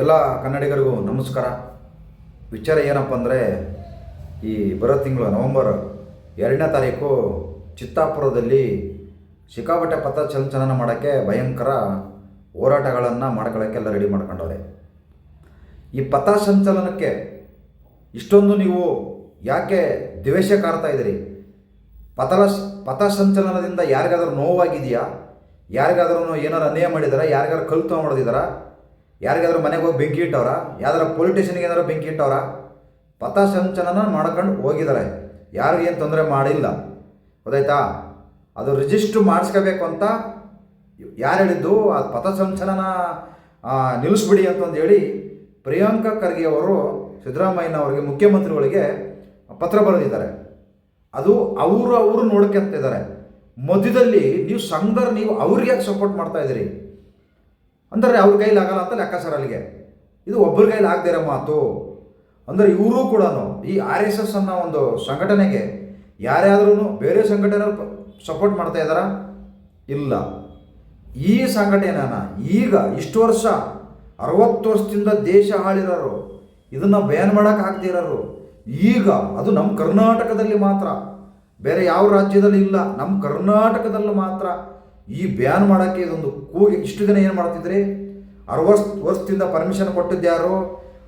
ಎಲ್ಲ ಕನ್ನಡಿಗರಿಗೂ ನಮಸ್ಕಾರ. ವಿಚಾರ ಏನಪ್ಪ ಅಂದರೆ, ಈ ಬರೋ ತಿಂಗಳು ನವಂಬರ್ ಎರಡನೇ ತಾರೀಕು ಚಿತ್ತಾಪುರದಲ್ಲಿ ಸಿಕ್ಕಾಪಟ್ಟೆ ಪಥಸಂಚಲನ ಮಾಡೋಕ್ಕೆ ಭಯಂಕರ ಹೋರಾಟಗಳನ್ನು ಮಾಡ್ಕೊಳ್ಳೋಕ್ಕೆಲ್ಲ ರೆಡಿ ಮಾಡ್ಕೊಂಡವ್ರೆ. ಈ ಪಥಸಂಚಲನಕ್ಕೆ ಇಷ್ಟೊಂದು ನೀವು ಯಾಕೆ ದ್ವೇಷ ಕಾಡ್ತಾ ಇದ್ದೀರಿ? ಪಥಲ ಸಂಚಲನದಿಂದ ಯಾರಿಗಾದ್ರೂ ನೋವಾಗಿದೆಯಾ? ಯಾರಿಗಾದ್ರೂ ಏನಾರು ಅನ್ಯಾಯ ಮಾಡಿದಾರ? ಯಾರಿಗಾದ್ರೂ ಕಲ್ತು ಹೊಡೆದಿದ್ದಾರಾ ಯಾರಿಗಾದ್ರೂ ಮನೆಗೆ ಹೋಗಿ ಬೆಂಕಿ ಇಟ್ಟವ್ರ? ಯಾವ್ದಾರ ಪೊಲಿಟಿಷನ್ಗೆ ಏನಾದ್ರು ಬೆಂಕಿ ಇಟ್ಟವ್ರ? ಪಥಸಂಚಲನ ಮಾಡ್ಕೊಂಡು ಹೋಗಿದ್ದಾರೆ ಏನು ತೊಂದರೆ ಮಾಡಿಲ್ಲ. ಗೊತ್ತಾಯ್ತಾ? ಅದು ರಿಜಿಸ್ಟ್ರ್ ಮಾಡಿಸ್ಕೋಬೇಕು ಅಂತ ಯಾರು ಹೇಳಿದ್ದು? ಆ ಪಥಸಂಚಲನ ನಿಲ್ಲಿಸ್ಬಿಡಿ ಅಂತಂದು ಹೇಳಿ ಪ್ರಿಯಾಂಕಾ ಖರ್ಗೆ ಅವರು ಸಿದ್ದರಾಮಯ್ಯನವರಿಗೆ, ಮುಖ್ಯಮಂತ್ರಿಗಳಿಗೆ ಪತ್ರ ಬರೆದಿದ್ದಾರೆ. ಅದು ಅವರು ಅವರು ನೋಡ್ಕೊಂತಿದ್ದಾರೆ ಮಧ್ಯದಲ್ಲಿ ನೀವು ಸಂಘದವ್ರು, ನೀವು ಅವ್ರಿಗೆ ಸಪೋರ್ಟ್ ಮಾಡ್ತಾ ಇದ್ದೀರಿ? ಅಂದರೆ ಅವ್ರ ಕೈಲಿ ಆಗಲ್ಲ ಅಂತ ಲೆಕ್ಕಾಚಾರ ಅಲ್ಲಿಗೆ. ಇದು ಒಬ್ಬರ ಕೈಲಿ ಆಗದೇ ಇರೋ ಮಾತು. ಅಂದರೆ ಇವರು ಕೂಡ ಈ ಆರ್ ಎಸ್ ಎಸ್ ಅನ್ನೋ ಒಂದು ಸಂಘಟನೆಗೆ ಯಾರ್ಯಾದ್ರೂ ಬೇರೆ ಸಂಘಟನೆ ಸಪೋರ್ಟ್ ಮಾಡ್ತಾ ಇದ್ದಾರಾ? ಇಲ್ಲ. ಈ ಸಂಘಟನೆನ ಈಗ ಇಷ್ಟು ವರ್ಷ ಅರವತ್ತು ವರ್ಷದಿಂದ ದೇಶ ಆಳಿರೋರು ಇದನ್ನು ಬ್ಯಾನ್ ಮಾಡೋಕೆ ಆಗ್ತಿರೋರು ಈಗ ಅದು ನಮ್ಮ ಕರ್ನಾಟಕದಲ್ಲಿ ಮಾತ್ರ. ಬೇರೆ ಯಾವ ರಾಜ್ಯದಲ್ಲಿ ಇಲ್ಲ ನಮ್ಮ ಕರ್ನಾಟಕದಲ್ಲಿ ಮಾತ್ರ. ಈ ಬ್ಯಾನ್ ಮಾಡೋಕ್ಕೆ ಇದೊಂದು ಕೂಗಿ ಇಷ್ಟು ದಿನ ಏನು ಮಾಡ್ತಿದ್ರಿ? ಅರವತ್ತು ವರ್ಷದಿಂದ ಪರ್ಮಿಷನ್ ಕೊಟ್ಟಿದ್ಯಾರು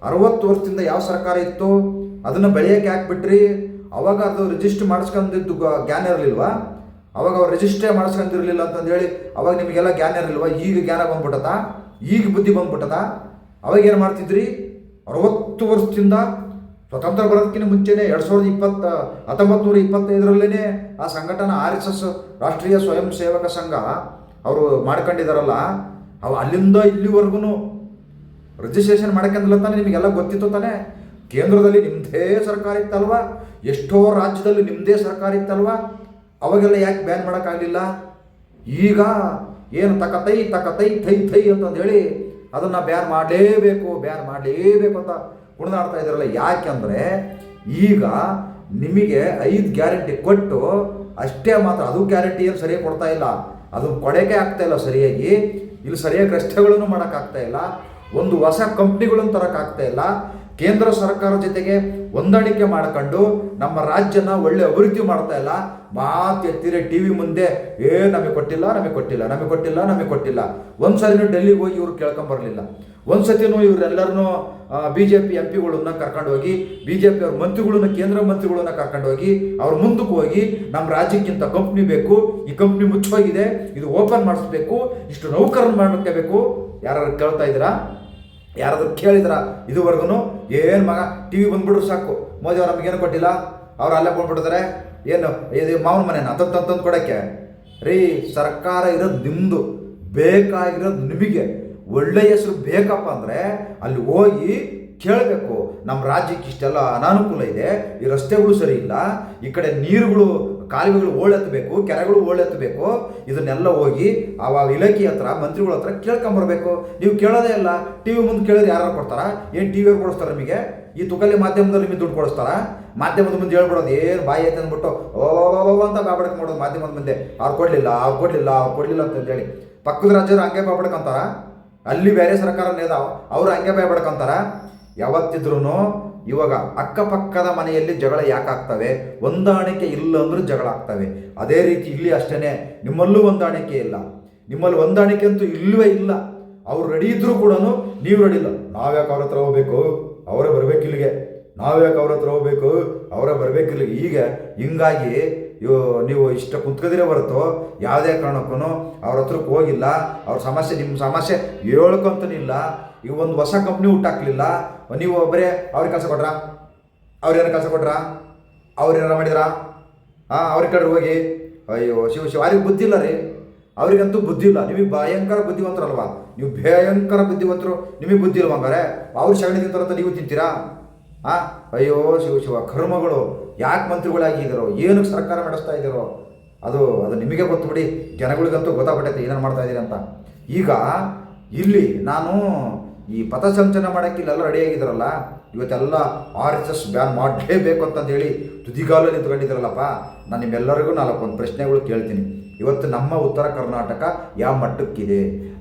ಅರವತ್ತು ವರ್ಷದಿಂದ ಯಾವ ಸರ್ಕಾರ ಇತ್ತು? ಅದನ್ನು ಬೆಳೆಯೋಕ್ಕೆ ಹಾಕ್ಬಿಟ್ರಿ. ಅವಾಗ ಅದು ರಿಜಿಸ್ಟರ್ ಮಾಡಿಸ್ಕೊಂಡಿದ್ದು ಜ್ಞಾನ ಇರಲಿಲ್ವಾ? ಅವಾಗ ಅವ್ರು ರಿಜಿಸ್ಟ್ರೇ ಮಾಡಿಸ್ಕೊಂತಿರ್ಲಿಲ್ಲ ಅಂತಂದೇಳಿ ಅವಾಗ ನಿಮಗೆಲ್ಲ ಜ್ಞಾನ ಇರಲಿಲ್ವ? ಈಗ ಜ್ಞಾನ ಬಂದ್ಬಿಟ್ಟದ ಈಗ ಬುದ್ಧಿ ಬಂದ್ಬಿಟ್ಟದ ಅವಾಗ ಏನು ಮಾಡ್ತಿದ್ರಿ? ಅರವತ್ತು ವರ್ಷದಿಂದ ಸ್ವತಂತ್ರ ಬರೋದಕ್ಕಿಂತ ಮುಂಚೆನೇ ಎರಡು ಸಾವಿರದ ಇಪ್ಪತ್ತ ಹತ್ತೊಂಬತ್ತು ನೂರ ಇಪ್ಪತ್ತೈದರಲ್ಲೇ ಆ ಸಂಘಟನೆ ಆರ್ ಎಸ್ ಎಸ್ ರಾಷ್ಟ್ರೀಯ ಸ್ವಯಂ ಸೇವಕ ಸಂಘ ಅವರು ಮಾಡ್ಕೊಂಡಿದಾರಲ್ಲ, ಅವು ಅಲ್ಲಿಂದ ಇಲ್ಲಿವರೆಗೂ ರಿಜಿಸ್ಟ್ರೇಷನ್ ಮಾಡಕ್ಕಂದಿಲ್ಲ ತಾನೆ ನಿಮಗೆಲ್ಲ ಗೊತ್ತಿತ್ತು ತಾನೆ. ಕೇಂದ್ರದಲ್ಲಿ ನಿಮ್ಮದೇ ಸರ್ಕಾರ ಇತ್ತಲ್ವ? ಎಷ್ಟೋ ರಾಜ್ಯದಲ್ಲಿ ನಿಮ್ಮದೇ ಸರ್ಕಾರ ಇತ್ತಲ್ವ? ಅವಾಗೆಲ್ಲ ಯಾಕೆ ಬ್ಯಾನ್ ಮಾಡೋಕ್ಕಾಗಲಿಲ್ಲ? ಈಗ ಏನು ತಕ ತೈ ಥೈ ಥೈ ಅಂತಂದು ಹೇಳಿ ಅದನ್ನು ಬ್ಯಾನ್ ಮಾಡಲೇಬೇಕು ಬ್ಯಾನ್ ಮಾಡಲೇಬೇಕು ಅಂತ ಕುಣಿದಾಡ್ತಾ ಇದ್ದಾರಲ್ಲ, ಯಾಕೆಂದರೆ ಈಗ ನಿಮಗೆ ಐದು ಗ್ಯಾರಂಟಿ ಕೊಟ್ಟು ಅಷ್ಟೇ ಮಾತ್ರ ಅದು ಗ್ಯಾರಂಟಿ ಏನು ಸರಿಯಾಗಿ ಕೊಡ್ತಾ ಇಲ್ಲ. ಅದು ಕೊಡೋಕೆ ಆಗ್ತಾ ಇಲ್ಲ ಸರಿಯಾಗಿ. ಇಲ್ಲಿ ಸರಿಯಾಗಿ ರಸ್ತೆಗಳನ್ನು ಮಾಡೋಕ್ಕಾಗ್ತಾ ಇಲ್ಲ. ಒಂದು ಹೊಸ ಕಂಪ್ನಿಗಳನ್ನು ತರೋಕ್ಕಾಗ್ತಾ ಇಲ್ಲ. ಕೇಂದ್ರ ಸರ್ಕಾರ ಜೊತೆಗೆ ಹೊಂದಾಣಿಕೆ ಮಾಡ್ಕೊಂಡು ನಮ್ಮ ರಾಜ್ಯನ ಒಳ್ಳೆ ಅಭಿವೃದ್ಧಿ ಮಾಡ್ತಾ ಇಲ್ಲ. ಮಾತು ಎತ್ತಿರೆ ಟಿ ವಿ ಮುಂದೆ, ಏ, ನಮಗೆ ಕೊಟ್ಟಿಲ್ಲ ನಮಗೆ ಕೊಟ್ಟಿಲ್ಲ ನಮಗೆ ಕೊಟ್ಟಿಲ್ಲ ನಮಗೆ ಕೊಟ್ಟಿಲ್ಲ. ಒಂದು ಡೆಲ್ಲಿಗೆ ಹೋಗಿ ಇವ್ರು ಕೇಳ್ಕೊಂಬರ್ಲಿಲ್ಲ ಒಂದು ಸತಿನೂ ಇವರೆಲ್ಲರನ್ನೂ ಬಿ ಜೆ ಪಿ ಎಂ ಪಿಗಳನ್ನ ಕರ್ಕೊಂಡು ಹೋಗಿ ಬಿ ಜೆ ಪಿ ಅವ್ರ ಮಂತ್ರಿಗಳನ್ನ, ಕೇಂದ್ರ ಮಂತ್ರಿಗಳನ್ನ ಕರ್ಕೊಂಡು ಹೋಗಿ, ಅವ್ರ ಮುಂದಕ್ಕೆ ಹೋಗಿ ನಮ್ಮ ರಾಜ್ಯಕ್ಕಿಂತ ಕಂಪ್ನಿ ಬೇಕು, ಈ ಕಂಪ್ನಿ ಮುಚ್ಚೋಗಿದೆ ಇದು ಓಪನ್ ಮಾಡಿಸ್ಬೇಕು, ಇಷ್ಟು ನೌಕರನ್ನು ಮಾಡಬೇಕು ಯಾರು ಕೇಳ್ತಾ ಇದ್ದೀರಾ? ಯಾರಾದ್ರೂ ಕೇಳಿದ್ರ? ಇದುವರೆಗೂ ಏನು ಮಗ ಟಿ ವಿ ಬಂದ್ಬಿಟ್ರು ಸಾಕು. ಮೋದಿ ಅವ್ರು ನಮಗೇನು ಕೊಟ್ಟಿಲ್ಲ? ಅವ್ರು ಅಲ್ಲೇ ಬಂದ್ಬಿಡ್ತಾರೆ ಏನು, ಇದು ಮಾವನ ಮನೆನ? ತಂದು ತಂದು ಕೊಡೋಕ್ಕೆ? ರೀ, ಸರ್ಕಾರ ಇರೋದು ನಿಮ್ಮದು ಬೇಕಾಗಿರೋದು ನಿಮಗೆ. ಒಳ್ಳೆ ಹೆಸರು ಬೇಕಪ್ಪ ಅಂದರೆ ಅಲ್ಲಿ ಹೋಗಿ ಕೇಳಬೇಕು. ನಮ್ಮ ರಾಜ್ಯಕ್ಕೆ ಇಷ್ಟೆಲ್ಲ ಅನಾನುಕೂಲ ಇದೆ. ಈ ರಸ್ತೆಗಳು ಸರಿ ಇಲ್ಲ. ಈ ಕಡೆ ನೀರುಗಳು ಕಾಲುವೆಗಳು ಓಳೆತ್ತಬೇಕು, ಕೆರೆಗಳು ಓಳೆತ್ತಬೇಕು, ಇದನ್ನೆಲ್ಲ ಹೋಗಿ ಆ ಇಲಾಖೆ ಹತ್ರ, ಮಂತ್ರಿಗಳ ಹತ್ರ ಕೇಳ್ಕೊಂಬರ್ಬೇಕು ನೀವು ಕೇಳೋದೇ ಇಲ್ಲ, ಟಿ ವಿ ಮುಂದೆ ಕೇಳಿದ್ರೆ ಯಾರು ಕೊಡ್ತಾರ? ಏನು ಟಿ ವಿಯವ್ರು ಕೊಡಿಸ್ತಾರೆ ನಿಮಗೆ? ಈ ತುಕಲಿ ಮಾಧ್ಯಮದಲ್ಲಿ ನಿಮಗೆ ದುಡ್ಡು ಕೊಡಿಸ್ತಾರ? ಮಾಧ್ಯಮದ ಮುಂದೆ ಹೇಳ್ಬಿಡೋದು, ಏನು ಬಾಯಿ ಐತೆ ಅಂದ್ಬಿಟ್ಟು ಓ ಅಂತ ಕಾಪಾಡಕ್ಕೆ ಮಾಡೋದು ಮಾಧ್ಯಮದ ಮುಂದೆ. ಅವ್ರು ಕೊಡಲಿಲ್ಲ ಅವ್ರು ಕೊಡಲಿಲ್ಲ ಅವ್ರು ಕೊಡಲಿಲ್ಲ ಅಂತ ಹೇಳಿ ಪಕ್ಕದ ರಾಜ್ಯರು ಹಂಗೆ ಕಾಪಾಡ್ಕೊಂತಾರ ಅಲ್ಲಿ ಬೇರೆ ಸರ್ಕಾರ ಇದಾವೆ ಅವರು ಹಂಗೆ ಭಯ ಯಾವತ್ತಿದ್ರು ಯಾವತ್ತಿದ್ರೂ ಇವಾಗ ಅಕ್ಕಪಕ್ಕದ ಮನೆಯಲ್ಲಿ ಜಗಳ ಯಾಕಾಗ್ತವೆ? ಹೊಂದಾಣಿಕೆ ಇಲ್ಲ ಅಂದ್ರೂ ಜಗಳ ಆಗ್ತವೆ. ಅದೇ ರೀತಿ ಇಲ್ಲಿ ಅಷ್ಟೇ ನಿಮ್ಮಲ್ಲೂ ಹೊಂದಾಣಿಕೆ ಇಲ್ಲ. ನಿಮ್ಮಲ್ಲಿ ಹೊಂದಾಣಿಕೆ ಅಂತೂ ಇಲ್ಲವೇ ಇಲ್ಲ. ಅವ್ರು ರೆಡಿ ಇದ್ರೂ ಕೂಡ ನೀವು ರೆಡಿ ಇಲ್ಲ. ನಾವ್ಯಾಕೆ ಅವ್ರ ಹತ್ರ ಹೋಗ್ಬೇಕು? ಅವರೇ ಬರ್ಬೇಕು ಇಲ್ಲಿಗೆ. ನಾವ್ಯಾಕೆ ಅವ್ರ ಹತ್ರ ಹೋಗ್ಬೇಕು? ಅವರೇ ಬರ್ಬೇಕು ಇಲ್ಲಿಗೆ. ಈಗ ಹಿಂಗಾಗಿ ನೀವು ಇಷ್ಟ ಕುಂತ್ಕದಿರೇ ಹೊರತು ಯಾವುದೇ ಕಾರಣಕ್ಕೂ ಅವ್ರ ಹತ್ರಕ್ಕೆ ಹೋಗಿಲ್ಲ. ಅವ್ರ ಸಮಸ್ಯೆ ನಿಮ್ಮ ಸಮಸ್ಯೆ ಹೇಳ್ಕೊಂತನಿಲ್ಲ. ಈಗ ಒಂದು ಹೊಸ ಕಂಪ್ನಿ ಹುಟ್ಟಾಕ್ಲಿಲ್ಲ ನೀವು ಒಬ್ಬರೇ ಅವ್ರಿಗೆ ಕೆಲಸ ಕೊಟ್ರಾ? ಅವ್ರೇನು ಕೆಲಸ ಕೊಟ್ರಾ? ಅವ್ರೇನಾರ ಮಾಡಿದ್ರಾ? ಹಾಂ ಅವ್ರ ಕಡೆ ಹೋಗಿ, ಅಯ್ಯೋ, ಶಿವ ಶಿವ ಅವ್ರಿಗೆ ಬುದ್ಧಿ ರೀ. ಅವ್ರಿಗಂತೂ ಬುದ್ಧಿ ಇಲ್ಲ. ನಿಮಗೆ ಭಯಂಕರ ಬುದ್ಧಿವಂತರಲ್ವಾ? ನೀವು ಭಯಂಕರ ಬುದ್ಧಿವಂತರು. ನಿಮಗೆ ಬುದ್ಧಿ ಇಲ್ವಾ ಹಂಗಾರೆ? ಅವ್ರು ಸಗಣಿ ತಿಂತಾರಂತ ನೀವು ತಿಂತೀರಾ? ಹಾಂ ಅಯ್ಯೋ, ಶಿವ ಶಿವ, ಕರ್ಮಗಳು ಯಾಕೆ ಮಂತ್ರಿಗಳಾಗಿದ್ದೀರೋ ಏನಕ್ಕೆ ಸರ್ಕಾರ ನಡೆಸ್ತಾ ಇದ್ದೀರೋ ಅದು ಅದು ನಿಮಗೆ ಗೊತ್ತು ಬಿಡಿ. ಜನಗಳಿಗಂತೂ ಗೊತ್ತಾಗ್ಬಿಟ್ಟೈತೆ ಏನೇನು ಮಾಡ್ತಾ ಇದ್ದೀರಿ ಅಂತ. ಈಗ ಇಲ್ಲಿ ನಾನು ಈ ಪಥಸಂಚನ ಮಾಡೋಕ್ಕೆ ಇಲ್ಲೆಲ್ಲ ರೆಡಿಯಾಗಿದ್ದಾರಲ್ಲ ಇವತ್ತೆಲ್ಲ ಆರ್ ಎಸ್ ಎಸ್ ಬ್ಯಾನ್ ಮಾಡಲೇಬೇಕು ಅಂತಂದೇಳಿ ತುದಿಗಾಲ ನಿಂತ್ಕೊಂಡಿದ್ದಾರಲ್ಲಪ್ಪ ನಾನು ನಿಮ್ಮೆಲ್ಲರಿಗೂ ನಾಲ್ಕೊಂದು ಪ್ರಶ್ನೆಗಳು ಕೇಳ್ತೀನಿ. ಇವತ್ತು ನಮ್ಮ ಉತ್ತರ ಕರ್ನಾಟಕ ಯಾವ ಮಟ್ಟಕ್ಕಿದೆ?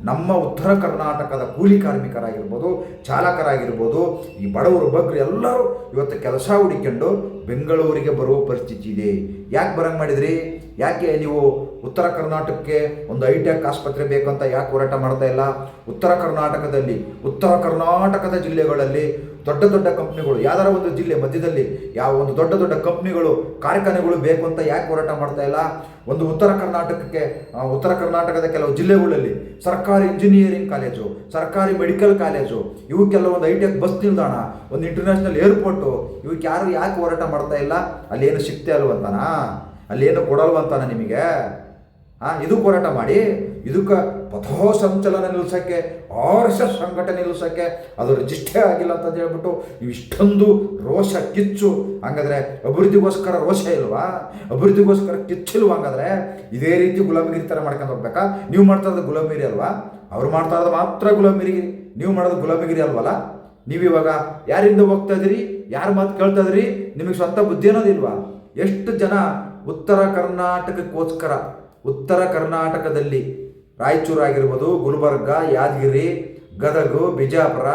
ನಮ್ಮ ಉತ್ತರ ಕರ್ನಾಟಕದ ಕೂಲಿ ಕಾರ್ಮಿಕರಾಗಿರ್ಬೋದು, ಚಾಲಕರಾಗಿರ್ಬೋದು, ಈ ಬಡವರು, ಬಗ್ಗರು ಎಲ್ಲರೂ ಇವತ್ತು ಕೆಲಸ ಹುಡುಕೊಂಡು ಬೆಂಗಳೂರಿಗೆ ಬರುವ ಪರಿಸ್ಥಿತಿ ಇದೆ. ಯಾಕೆ ಬರಂಗೆ ಮಾಡಿದ್ರಿ? ಯಾಕೆ ನೀವು ಉತ್ತರ ಕರ್ನಾಟಕಕ್ಕೆ ಒಂದು ಐಟೆಕ್ ಆಸ್ಪತ್ರೆ ಬೇಕು ಅಂತ ಯಾಕೆ ಹೋರಾಟ ಮಾಡ್ತಾ ಇಲ್ಲ? ಉತ್ತರ ಕರ್ನಾಟಕದಲ್ಲಿ, ಉತ್ತರ ಕರ್ನಾಟಕದ ಜಿಲ್ಲೆಗಳಲ್ಲಿ ದೊಡ್ಡ ದೊಡ್ಡ ಕಂಪ್ನಿಗಳು, ಯಾವ್ದಾರ ಒಂದು ಜಿಲ್ಲೆ ಮಧ್ಯದಲ್ಲಿ ಯಾವ ಒಂದು ದೊಡ್ಡ ದೊಡ್ಡ ಕಂಪ್ನಿಗಳು, ಕಾರ್ಖಾನೆಗಳು ಬೇಕು ಅಂತ ಯಾಕೆ ಹೋರಾಟ ಮಾಡ್ತಾ ಇಲ್ಲ? ಒಂದು ಉತ್ತರ ಕರ್ನಾಟಕಕ್ಕೆ ಉತ್ತರ ಕರ್ನಾಟಕದ ಕೆಲವು ಜಿಲ್ಲೆಗಳಲ್ಲಿ ಸರ್ಕಾರಿ ಇಂಜಿನಿಯರಿಂಗ್ ಕಾಲೇಜು ಸರ್ಕಾರಿ ಮೆಡಿಕಲ್ ಕಾಲೇಜು ಇವಕ್ಕೆಲ್ಲ ಒಂದು ಐಟೆಕ್ ಬಸ್ ನಿಲ್ದಾಣ, ಒಂದು ಇಂಟರ್ನ್ಯಾಷನಲ್ ಏರ್ಪೋರ್ಟು ಇವಕ್ಕೆ ಯಾರು ಯಾಕೆ ಹೋರಾಟ ಮಾಡ್ತಾ ಇಲ್ಲ? ಅಲ್ಲಿ ಏನು ಸಿಗ್ತೆ ಅಲ್ಲಿ ಏನು ಕೊಡಲ್ವಂತಾನ ನಿಮಗೆ? ಇದು ಹೋರಾಟ ಮಾಡಿ, ಇದಕ್ಕೆ ಪಥೋ ಸಂಚಲನ ನಿಲ್ಲಿಸೋಕ್ಕೆ ಆರ್ ಎಸ್ ಸಂಘಟನೆ ನಿಲ್ಲಿಸೋಕ್ಕೆ ಅದು ರಿಜಿಸ್ಟೇ ಆಗಿಲ್ಲ ಅಂತ ಹೇಳ್ಬಿಟ್ಟು ಇಷ್ಟೊಂದು ರೋಷ ಕಿಚ್ಚು. ಹಂಗಾದ್ರೆ ಅಭಿವೃದ್ಧಿಗೋಸ್ಕರ ರೋಷ ಇಲ್ವಾ? ಅಭಿವೃದ್ಧಿಗೋಸ್ಕರ ಕಿಚ್ಚಿಲ್ವಾ ಹಂಗಾದ್ರೆ? ಇದೇ ರೀತಿ ಗುಲಾಮಗಿರಿ ಥರ ಮಾಡ್ಕೊಂಡು ಹೋಗ್ಬೇಕಾ? ನೀವು ಮಾಡ್ತಾ ಇರೋದು ಗುಲಾಮಗಿರಿ ಅಲ್ವಾ? ಅವ್ರು ಮಾಡ್ತಾ ಇರೋದು ಮಾತ್ರ ಗುಲಾಮಗಿರಿ ನೀವು ಮಾಡೋದು ಗುಲಾಮಿಗಿರಿ ಅಲ್ವಲ್ಲ? ನೀವು ಇವಾಗ ಯಾರಿಂದ ಹೋಗ್ತಾ ಇದ್ದೀರಿ? ಯಾರ ಮಾತು ಕೇಳ್ತಾ ಇದ್ರಿ ನಿಮಗೆ ಸ್ವಂತ ಬುದ್ಧಿ ಅನ್ನೋದಿಲ್ವಾ? ಎಷ್ಟು ಜನ ಉತ್ತರ ಕರ್ನಾಟಕಕ್ಕೋಸ್ಕರ ಉತ್ತರ ಕರ್ನಾಟಕದಲ್ಲಿ ರಾಯಚೂರು ಆಗಿರ್ಬೋದು ಗುಲ್ಬರ್ಗ, ಯಾದಗಿರಿ, ಗದಗು, ಬಿಜಾಪುರ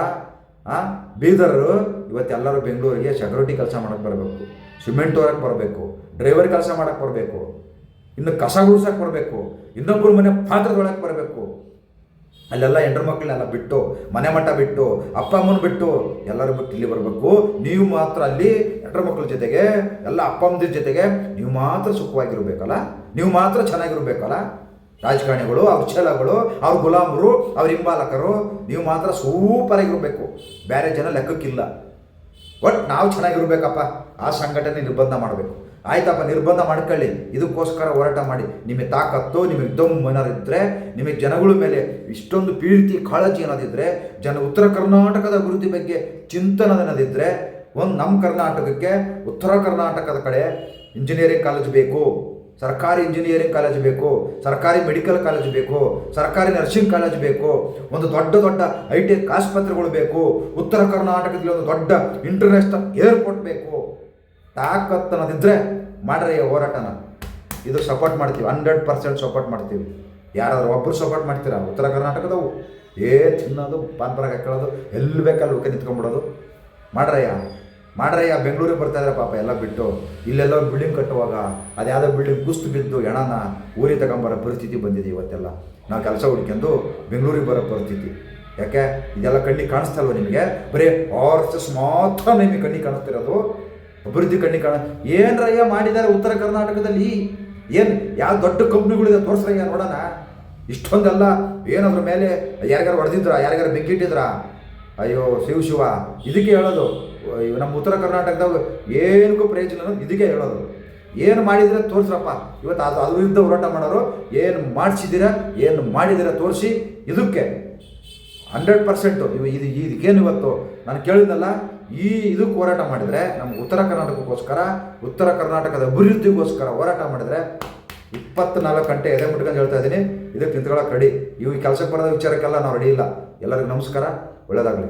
ಬೀದರ್. ಇವತ್ತೆಲ್ಲರೂ ಬೆಂಗಳೂರಿಗೆ ಸೆಕ್ಯೂರಿಟಿ ಕೆಲಸ ಮಾಡೋಕ್ಕೆ ಬರಬೇಕು. ಸಿಮೆಂಟ್ ಹೊರಕ್ಕೆ ಬರಬೇಕು. ಡ್ರೈವರ್ ಕೆಲಸ ಮಾಡೋಕ್ಕೆ ಬರಬೇಕು. ಇನ್ನು ಕಸ ಗುಡ್ಸಕ್ಕೆ ಬರಬೇಕು. ಇನ್ನೊಬ್ಬರು ಮನೆ ಪಾತ್ರದೊಳಗೆ ಬರಬೇಕು. ಅಲ್ಲೆಲ್ಲ ಹೆಂಡ್ರ ಮಕ್ಕಳನ್ನೆಲ್ಲ ಬಿಟ್ಟು, ಮನೆ ಮಠ ಬಿಟ್ಟು, ಅಪ್ಪ ಅಮ್ಮನ ಬಿಟ್ಟು ಎಲ್ಲರೂ ಬಿಟ್ಟು ಇಲ್ಲಿ ಬರಬೇಕು. ನೀವು ಮಾತ್ರ ಅಲ್ಲಿ ಹೆಂಡ್ರ ಮಕ್ಕಳ ಜೊತೆಗೆ, ಎಲ್ಲ ಅಪ್ಪ ಅಮ್ಮನ ಜೊತೆಗೆ ನೀವು ಮಾತ್ರ ಸುಖವಾಗಿರಬೇಕಲ್ಲ? ನೀವು ಮಾತ್ರ ಚೆನ್ನಾಗಿರಬೇಕಲ್ಲ? ರಾಜಕಾರಣಿಗಳು, ಅವ್ರ ಛಲಗಳು, ಅವ್ರ ಗುಲಾಮರು, ಅವ್ರ ಹಿಂಬಾಲಕರು, ನೀವು ಮಾತ್ರ ಸೂಪರ್ ಆಗಿರಬೇಕು. ಬೇರೆ ಜನ ಲೆಕ್ಕಕ್ಕಿಲ್ಲ. ಬಟ್ ನಾವು ಚೆನ್ನಾಗಿರ್ಬೇಕಪ್ಪ. ಆ ಸಂಘಟನೆ ನಿರ್ಬಂಧ ಮಾಡಬೇಕು. ಆಯ್ತಪ್ಪ, ನಿರ್ಬಂಧ ಮಾಡ್ಕೊಳ್ಳಿ. ಇದಕ್ಕೋಸ್ಕರ ಹೋರಾಟ ಮಾಡಿ. ನಿಮಗೆ ತಾಕತ್ತು, ನಿಮಗೆ ದಮ್ ಏನಾದಿದ್ರೆ ನಿಮಗೆ ಜನಗಳ ಮೇಲೆ ಇಷ್ಟೊಂದು ಪ್ರೀತಿ, ಕಾಳಜಿ ಅನ್ನೋದಿದ್ರೆ ಜನ ಉತ್ತರ ಕರ್ನಾಟಕದ ಅಭಿವೃದ್ಧಿ ಬಗ್ಗೆ ಚಿಂತನೆ ಅನ್ನೋದಿದ್ರೆ ಒಂದು ನಮ್ಮ ಕರ್ನಾಟಕಕ್ಕೆ, ಉತ್ತರ ಕರ್ನಾಟಕದ ಕಡೆ ಇಂಜಿನಿಯರಿಂಗ್ ಕಾಲೇಜ್ ಬೇಕು, ಸರ್ಕಾರಿ ಇಂಜಿನಿಯರಿಂಗ್ ಕಾಲೇಜ್ ಬೇಕು, ಸರ್ಕಾರಿ ಮೆಡಿಕಲ್ ಕಾಲೇಜ್ ಬೇಕು, ಸರ್ಕಾರಿ ನರ್ಸಿಂಗ್ ಕಾಲೇಜ್ ಬೇಕು, ಒಂದು ದೊಡ್ಡ ದೊಡ್ಡ ಐ ಟಿ ಆಸ್ಪತ್ರೆಗಳು ಬೇಕು, ಉತ್ತರ ಕರ್ನಾಟಕದಲ್ಲಿ ಒಂದು ದೊಡ್ಡ ಇಂಟರ್ನ್ಯಾಷನಲ್ ಏರ್ಪೋರ್ಟ್ ಬೇಕು. ತಾಕತ್ತು ಅನ್ನೋದಿದ್ರೆ ಮಾಡ್ರಿ ಹೋರಾಟನ. ಇದು ಸಪೋರ್ಟ್ ಮಾಡ್ತೀವಿ ಹಂಡ್ರೆಡ್ ಪರ್ಸೆಂಟ್ ಸಪೋರ್ಟ್ ಮಾಡ್ತೀವಿ. ಯಾರಾದರೂ ಒಬ್ಬರು ಸಪೋರ್ಟ್ ಮಾಡ್ತೀರಾ? ಉತ್ತರ ಕರ್ನಾಟಕದವು. ಏ ತಿನ್ನೋದು ಪಾನ್ಪರ ಹಾಕೊಳ್ಳೋದು ಎಲ್ಲಿ ಬೇಕಲ್ಲಿ ಹೋಗಿ ನಿಂತ್ಕೊಂಡ್ಬಿಡೋದು. ಮಾಡ್ರಯ್ಯ ಮಾಡ್ರಯ್ಯ, ಬೆಂಗಳೂರಿಗೆ ಬರ್ತಾ ಇದ್ದಾರೆ ಪಾಪ, ಎಲ್ಲ ಬಿಟ್ಟು. ಇಲ್ಲೆಲ್ಲ ಬಿಲ್ಡಿಂಗ್ ಕಟ್ಟುವಾಗ, ಅದ್ಯಾವುದೋ ಬಿಲ್ಡಿಂಗ್ ಕುಸ್ತು ಬಿದ್ದು ಹೆಣನ ಊರಿಗೆ ತಗೊಂಬರೋ ಪರಿಸ್ಥಿತಿ ಬಂದಿದೆ ಇವತ್ತೆಲ್ಲ. ನಾವು ಕೆಲಸ ಹುಡ್ಕೊಂಡು ಬೆಂಗಳೂರಿಗೆ ಬರೋ ಪರಿಸ್ಥಿತಿ. ಯಾಕೆ? ಇದೆಲ್ಲ ಕಣ್ಣಿಗೆ ಕಾಣಿಸ್ತಲ್ವ ನಿಮಗೆ? ಬರೀ ಆರ್ಸಸ್ ಮಾತ್ರ ನಿಮಗೆ ಕಣ್ಣಿಗೆ ಕಾಣಿಸ್ತಿರೋದು. ಅಭಿವೃದ್ಧಿ ಕಣ್ಣಿ ಕಾಣ. ಏನ್ರಯ್ಯ ಮಾಡಿದ್ದಾರೆ ಉತ್ತರ ಕರ್ನಾಟಕದಲ್ಲಿ? ಏನು, ಯಾವ ದೊಡ್ಡ ಕಂಪ್ನಿಗಳಿದೆ ತೋರಿಸ್ರಯ್ಯ ನೋಡೋಣ. ಇಷ್ಟೊಂದಲ್ಲ ಏನಾದ್ರ ಮೇಲೆ ಯಾರಿಗಾರು ಹೊಡೆದಿದ್ರ? ಯಾರಿಗಾರು ಬೆಂಕಿಟ್ಟಿದ್ರ? ಅಯ್ಯೋ, ಶಿವ ಶಿವ. ಇದಕ್ಕೆ ಹೇಳೋದು ನಮ್ಮ ಉತ್ತರ ಕರ್ನಾಟಕದಾಗ ಏನಕ್ಕೂ ಪ್ರಯೋಜನ ಇದಕ್ಕೆ ಹೇಳೋದು. ಏನು ಮಾಡಿದ್ರೆ ತೋರಿಸ್ರಪ್ಪ? ಇವತ್ತು ಅದು ಅದರಿಂದ ಹೋರಾಟ ಮಾಡೋರು ಏನು ಮಾಡಿಸಿದ್ದೀರಾ? ಏನು ಮಾಡಿದ್ದೀರಾ? ತೋರಿಸಿ. ಇದಕ್ಕೆ ಹಂಡ್ರೆಡ್ ಪರ್ಸೆಂಟು ಇವು ಇದು ಇದಕ್ಕೇನು ಇವತ್ತು? ನಾನು ಕೇಳಿದ್ನಲ್ಲ, ಈ ಇದಕ್ಕೆ ಹೋರಾಟ ಮಾಡಿದರೆ, ನಮ್ಮ ಉತ್ತರ ಕರ್ನಾಟಕಕ್ಕೋಸ್ಕರ, ಉತ್ತರ ಕರ್ನಾಟಕದ ಅಭಿವೃದ್ಧಿಗೋಸ್ಕರ ಹೋರಾಟ ಮಾಡಿದರೆ ಇಪ್ಪತ್ನಾಲ್ಕು ಗಂಟೆ ಎದೆ ಮುಟ್ಕೊಂಡು ಹೇಳ್ತಾ ಇದ್ದೀನಿ. ಇದಕ್ಕೆ ನಿಂತ್ಕೊಳ್ಳೋಕೆ ರೆಡಿ ಇವು ಕೆಲಸಕ್ಕೆ ಬರೋದ ವಿಚಾರಕ್ಕೆಲ್ಲ ನಾವು ರೆಡಿ ಇಲ್ಲ. ಎಲ್ಲರಿಗೂ ನಮಸ್ಕಾರ. ಒಳ್ಳೆಯದಾಗಲಿ